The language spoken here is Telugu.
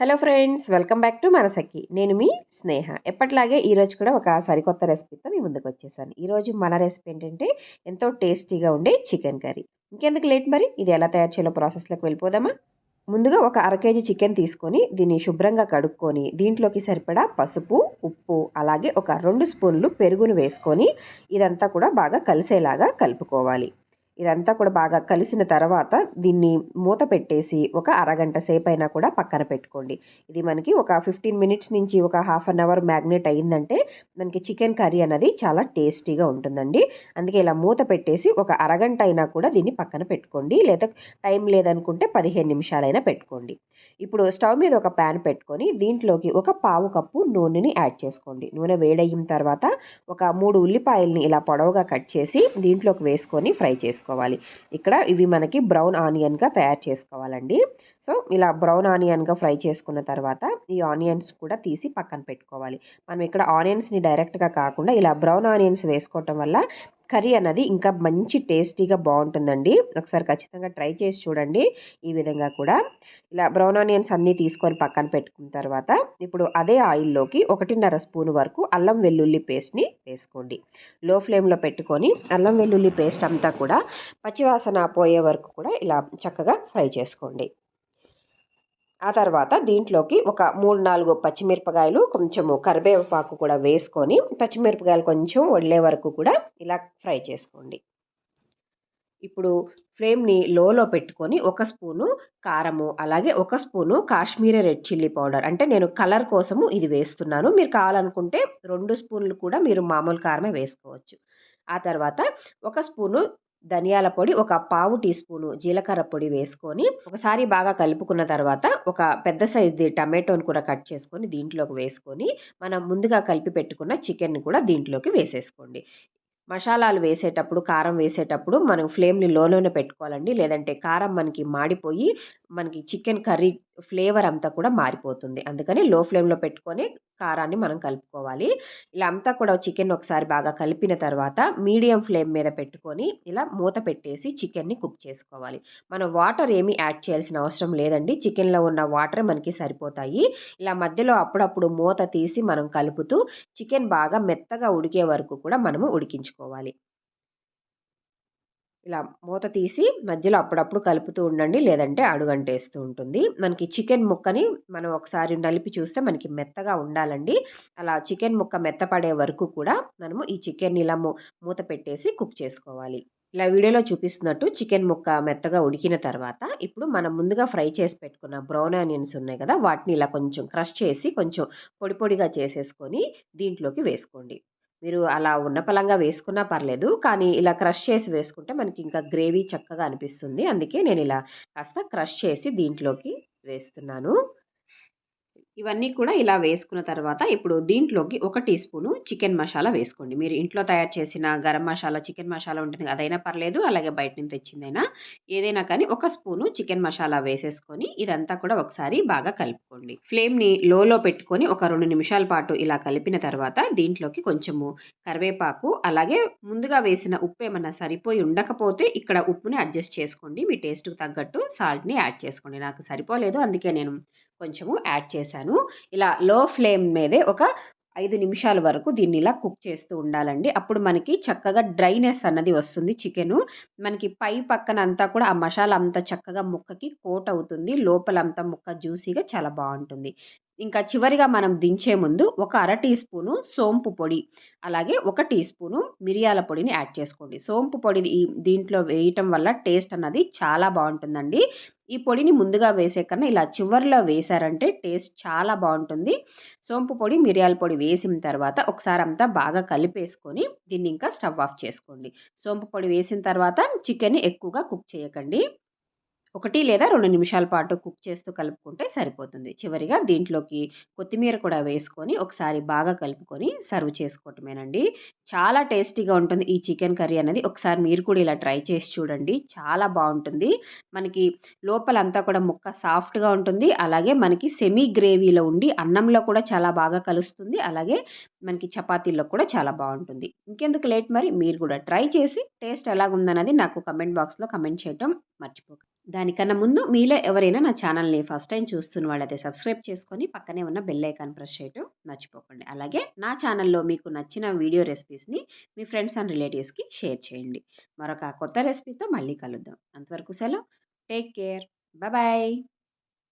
Hello friends welcome back to మనసకి నేను మీ స్నేహ. ఎప్పటిలాగే ఈరోజు కూడా ఒక సరికొత్త రెసిపీతో మీ ముందుకు వచ్చేసాను. ఈరోజు మన రెసిపీ ఏంటంటే ఎంతో టేస్టీగా ఉండే చికెన్ కర్రీ. ఇంకెందుకు లేట్ మరి? ఇది ఎలా తయారు చేయాలో ప్రాసెస్లోకి వెళ్ళిపోదామా? ముందుగా ఒక అర కేజీ చికెన్ తీసుకొని దీన్ని శుభ్రంగా కడుక్కొని దీంట్లోకి సరిపడా పసుపు ఉప్పు అలాగే ఒక రెండు స్పూన్లు పెరుగును వేసుకొని ఇదంతా కూడా బాగా కలిసేలాగా కలుపుకోవాలి. ఇదంతా కూడా బాగా కలిసిన తర్వాత దీన్ని మూత పెట్టేసి ఒక అరగంట సేపు అయినా కూడా పక్కన పెట్టుకోండి. ఇది మనకి ఒక ఫిఫ్టీన్ మినిట్స్ నుంచి ఒక హాఫ్ అన్ అవర్ మ్యాగ్నేట్ అయ్యిందంటే మనకి చికెన్ కర్రీ అనేది చాలా టేస్టీగా ఉంటుందండి. అందుకే ఇలా మూత పెట్టేసి ఒక అరగంట అయినా కూడా దీన్ని పక్కన పెట్టుకోండి. లేదా టైం లేదనుకుంటే పదిహేను నిమిషాలైనా పెట్టుకోండి. ఇప్పుడు స్టవ్ మీద ఒక ప్యాన్ పెట్టుకొని దీంట్లోకి ఒక పావు కప్పు నూనెని యాడ్ చేసుకోండి. నూనె వేడయిన తర్వాత ఒక మూడు ఉల్లిపాయల్ని ఇలా పొడవుగా కట్ చేసి దీంట్లోకి వేసుకొని ఫ్రై చేసుకోండి. చేసుకోవాలి ఇక్కడ ఇవి మనకి బ్రౌన్ ఆనియన్గా తయారు చేసుకోవాలండి. సో ఇలా బ్రౌన్ ఆనియన్గా ఫ్రై చేసుకున్న తర్వాత ఈ ఆనియన్స్ కూడా తీసి పక్కన పెట్టుకోవాలి. మనం ఇక్కడ ఆనియన్స్ని డైరెక్ట్గా కాకుండా ఇలా బ్రౌన్ ఆనియన్స్ వేసుకోవటం వల్ల కర్రీ అన్నది ఇంకా మంచి టేస్టీగా బాగుంటుందండి. ఒకసారి ఖచ్చితంగా ట్రై చేసి చూడండి. ఈ విధంగా కూడా. ఇలా బ్రౌన్ ఆనియన్స్ అన్నీ తీసుకొని పక్కన పెట్టుకున్న తర్వాత ఇప్పుడు అదే ఆయిల్లోకి ఒకటిన్నర స్పూన్ వరకు అల్లం వెల్లుల్లి పేస్ట్ని వేసుకోండి. లో ఫ్లేమ్లో పెట్టుకొని అల్లం వెల్లుల్లి పేస్ట్ అంతా కూడా పచ్చివాసన పోయే వరకు కూడా ఇలా చక్కగా ఫ్రై చేసుకోండి. ఆ తర్వాత దీంట్లోకి ఒక మూడు నాలుగు పచ్చిమిరపకాయలు కొంచెము కరివేపాకు కూడా వేసుకొని పచ్చిమిరపకాయలు కొంచెం వదిలే వరకు కూడా ఇలా ఫ్రై చేసుకోండి. ఇప్పుడు ఫ్లేమ్ని లోలో పెట్టుకొని ఒక స్పూను కారము అలాగే ఒక spoon Kashmiri red chilli powder. అంటే నేను కలర్ కోసము ఇది వేస్తున్నాను. మీరు కావాలనుకుంటే రెండు స్పూన్లు కూడా మీరు మామూలు కారమే వేసుకోవచ్చు. ఆ తర్వాత ఒక స్పూను ధనియాల పొడి ఒక పావు టీ స్పూను జీలకర్ర పొడి వేసుకొని ఒకసారి బాగా కలుపుకున్న తర్వాత ఒక పెద్ద సైజ్ది టమాటోని కూడా కట్ చేసుకొని దీంట్లోకి వేసుకొని మనం ముందుగా కలిపి పెట్టుకున్న చికెన్ని కూడా దీంట్లోకి వేసేసుకోండి. మసాలాలు వేసేటప్పుడు కారం వేసేటప్పుడు మనం ఫ్లేమ్ని లోలోనే పెట్టుకోవాలండి. లేదంటే కారం మనకి మాడిపోయి మనకి చికెన్ కర్రీ ఫ్లేవర్ అంతా కూడా మారిపోతుంది. అందుకని లో ఫ్లేమ్లో పెట్టుకొని కారాన్ని మనం కలుపుకోవాలి. ఇలా అంతా కూడా చికెన్ ఒకసారి బాగా కలిపిన తర్వాత మీడియం ఫ్లేమ్ మీద పెట్టుకొని ఇలా మూత పెట్టేసి చికెన్ని కుక్ చేసుకోవాలి. మనం వాటర్ ఏమీ యాడ్ చేయాల్సిన అవసరం లేదండి. చికెన్లో ఉన్న వాటర్ మనకి సరిపోతాయి. ఇలా మధ్యలో అప్పుడప్పుడు మూత తీసి మనం కలుపుతూ చికెన్ బాగా మెత్తగా ఉడికే వరకు కూడా మనము ఉడికించుకోవాలి. ఇలా మూత తీసి మధ్యలో అప్పుడప్పుడు కలుపుతూ ఉండండి. లేదంటే అడుగంటేస్తూ ఉంటుంది. మనకి చికెన్ ముక్కని మనం ఒకసారి నలిపి చూస్తే మనకి మెత్తగా ఉండాలండి. అలా చికెన్ ముక్క మెత్తపడే వరకు కూడా మనము ఈ చికెన్ ఇలా మూత పెట్టేసి కుక్ చేసుకోవాలి. ఇలా వీడియోలో చూపిస్తున్నట్టు చికెన్ ముక్క మెత్తగా ఉడికిన తర్వాత ఇప్పుడు మనం ముందుగా ఫ్రై చేసి పెట్టుకున్న బ్రౌన్ ఆనియన్స్ ఉన్నాయి కదా వాటిని ఇలా కొంచెం క్రష్ చేసి కొంచెం పొడి పొడిగా చేసేసుకొని దీంట్లోకి వేసుకోండి. మీరు అలా ఉన్న పలంగా వేసుకున్నా పర్లేదు. కానీ ఇలా క్రష్ చేసి వేసుకుంటే మనకి ఇంకా గ్రేవీ చక్కగా అనిపిస్తుంది. అందుకే నేను ఇలా కాస్త క్రష్ చేసి దీంట్లోకి వేస్తున్నాను. ఇవన్నీ కూడా ఇలా వేసుకున్న తర్వాత ఇప్పుడు దీంట్లోకి ఒక టీ స్పూను చికెన్ మసాలా వేసుకోండి. మీరు ఇంట్లో తయారు చేసిన గరం మసాలా చికెన్ మసాలా ఉంటుంది అదైనా పర్లేదు అలాగే బయట నుంచి తెచ్చిందైనా ఏదైనా కానీ ఒక స్పూను చికెన్ మసాలా వేసేసుకొని ఇదంతా కూడా ఒకసారి బాగా కలుపుకోండి. ఫ్లేమ్ని లోలో పెట్టుకొని ఒక రెండు నిమిషాల పాటు ఇలా కలిపిన తర్వాత దీంట్లోకి కొంచెము కరివేపాకు అలాగే ముందుగా వేసిన ఉప్పు ఏమన్నా సరిపోయి ఉండకపోతే ఇక్కడ ఉప్పుని అడ్జస్ట్ చేసుకోండి. మీ టేస్ట్కి తగ్గట్టు సాల్ట్ని యాడ్ చేసుకోండి. నాకు సరిపోలేదు అందుకే నేను కొంచెము యాడ్ చేశాను. ఇలా లో ఫ్లేమ్ మీదే ఒక ఐదు నిమిషాల వరకు దీన్ని ఇలా కుక్ చేస్తూ ఉండాలండి. అప్పుడు మనకి చక్కగా డ్రైనెస్ అన్నది వస్తుంది చికెను. మనకి పై పక్కన అంతా కూడా ఆ మసాలా అంతా చక్కగా ముక్కకి కోట్ అవుతుంది. లోపలంతా ముక్క జ్యూసీగా చాలా బాగుంటుంది. ఇంకా చివరిగా మనం దించే ముందు ఒక అర టీ స్పూను సోంపు పొడి అలాగే ఒక టీ స్పూను మిరియాల పొడిని యాడ్ చేసుకోండి. సోంపు పొడి దీంట్లో వేయటం వల్ల టేస్ట్ అన్నది చాలా బాగుంటుందండి. ఈ పొడిని ముందుగా వేసే కన్నా ఇలా చివరిలో వేశారంటే టేస్ట్ చాలా బాగుంటుంది. సోంపు పొడి మిరియాల పొడి వేసిన తర్వాత ఒకసారి అంతా బాగా కలిపేసుకొని దీన్ని ఇంకా స్టవ్ ఆఫ్ చేసుకోండి. సోంపు పొడి వేసిన తర్వాత చికెన్ ఎక్కువగా కుక్ చేయకండి. ఒకటి లేదా రెండు నిమిషాల పాటు కుక్ చేస్తూ కలుపుకుంటే సరిపోతుంది. చివరిగా దీంట్లోకి కొత్తిమీర కూడా వేసుకొని ఒకసారి బాగా కలుపుకొని సర్వ్ చేసుకోవటమేనండి. చాలా టేస్టీగా ఉంటుంది ఈ చికెన్ కర్రీ అనేది. ఒకసారి మీరు కూడా ఇలా ట్రై చేసి చూడండి. చాలా బాగుంటుంది. మనకి లోపలంతా కూడా ముక్క సాఫ్ట్గా ఉంటుంది. అలాగే మనకి సెమీ గ్రేవీలో ఉండి అన్నంలో కూడా చాలా బాగా కలుస్తుంది. అలాగే మనకి చపాతీల్లో కూడా చాలా బాగుంటుంది. ఇంకెందుకు లేట్ మరి? మీరు కూడా ట్రై చేసి టేస్ట్ ఎలాగుందన్నది నాకు కమెంట్ బాక్స్లో కమెంట్ చేయటం మర్చిపోకండి దానికన్నా ముందు మీలో ఎవరైనా నా ఛానల్ని ఫస్ట్ టైం చూస్తున్న వాళ్ళైతే సబ్స్క్రైబ్ చేసుకొని పక్కనే ఉన్న బెల్ ఐకాన్ ప్రెస్ చేయటం మర్చిపోకండి. అలాగే నా ఛానల్లో మీకు నచ్చిన వీడియో రెసిపీస్ని మీ ఫ్రెండ్స్ అండ్ రిలేటివ్స్కి షేర్ చేయండి. మరొక కొత్త రెసిపీతో మళ్ళీ కలుద్దాం. అంతవరకు సెలవు. Take care. బాయ్